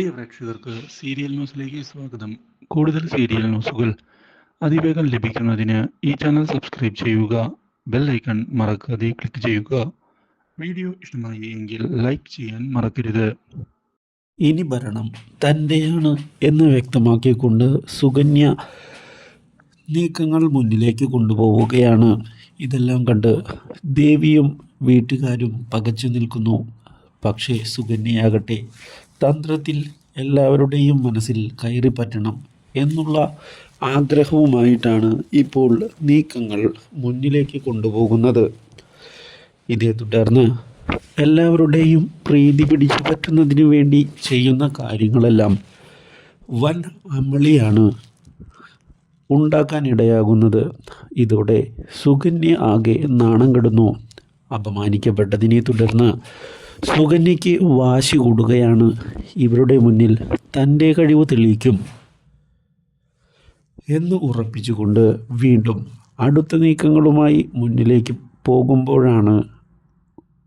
പ്രിയ പ്രേക്ഷകർക്ക് സീരിയൽ ന്യൂസിലേക്ക് സ്വാഗതം. കൂടുതൽ സീരിയൽ ന്യൂസുകൾ അതിവേഗം ലഭിക്കുന്നതിന് ഈ ചാനൽ സബ്സ്ക്രൈബ് ചെയ്യുക ബെൽ ഐക്കൺ മറക്കാതെ ക്ലിക്ക് ചെയ്യുക. വീഡിയോ ഇഷ്ടമായി എങ്കിൽ ലൈക്ക് ചെയ്യാൻ മറക്കരുത്. ഇനി ഭരണം തന്റെയാണ് എന്ന് വ്യക്തമാക്കിക്കൊണ്ട് സുകന്യ നീക്കങ്ങൾ മുന്നിലേക്ക് കൊണ്ടുപോവുകയാണ്. ഇതെല്ലാം കണ്ട് ദേവിയും വീട്ടുകാരും പകച്ചു നിൽക്കുന്നു. പക്ഷേ സുകന്യയാകട്ടെ തന്ത്രത്തിൽ എല്ലാവരുടെയും മനസ്സിൽ കയറി പറ്റണം എന്നുള്ള ആഗ്രഹവുമായിട്ടാണ് ഇപ്പോൾ നീക്കങ്ങൾ മുന്നിലേക്ക് കൊണ്ടുപോകുന്നത്. ഇതേ തുടർന്ന് എല്ലാവരുടെയും പ്രീതി പിടിച്ചു പറ്റുന്നതിന് വേണ്ടി ചെയ്യുന്ന കാര്യങ്ങളെല്ലാം വൻ അമളിയാണ് ഉണ്ടാക്കാനിടയാകുന്നത്. ഇതോടെ സുകന്യ ആകെ നാണം കെടുന്നു. അപമാനിക്കപ്പെട്ടതിനെ തുടർന്ന് സുകന്യയ്ക്ക് വാശി കൂടുകയാണ് ഇവരുടെ മുന്നിൽ. തന്റെ കഴിവ് തെളിയിക്കും. എന്ന് ഉറപ്പിച്ചുകൊണ്ട് വീണ്ടും അടുത്ത നീക്കങ്ങളുമായി മുന്നിലേക്ക് പോകുമ്പോഴാണ്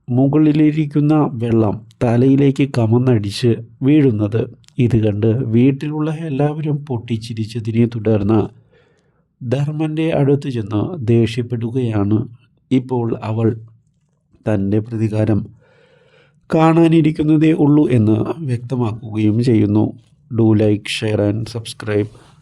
മുകളിലിരിക്കുന്ന വെള്ളം തലയിലേക്ക് കമന്നടിച്ച് വീഴുന്നത്. ഇത് കണ്ട് വീട്ടിലുള്ള എല്ലാവരും പൊട്ടിച്ചിരിച്ചതിനെ തുടർന്ന് ധർമ്മന്റെ അടുത്ത് ചെന്ന് ദേഷ്യപ്പെടുകയാണ് ഇപ്പോൾ അവൾ. തന്റെ പ്രതികാരം കാണാനിരിക്കുന്നതേ ഉള്ളൂ എന്ന് വ്യക്തമാക്കുകയും ചെയ്യുന്നു. Do like share and subscribe.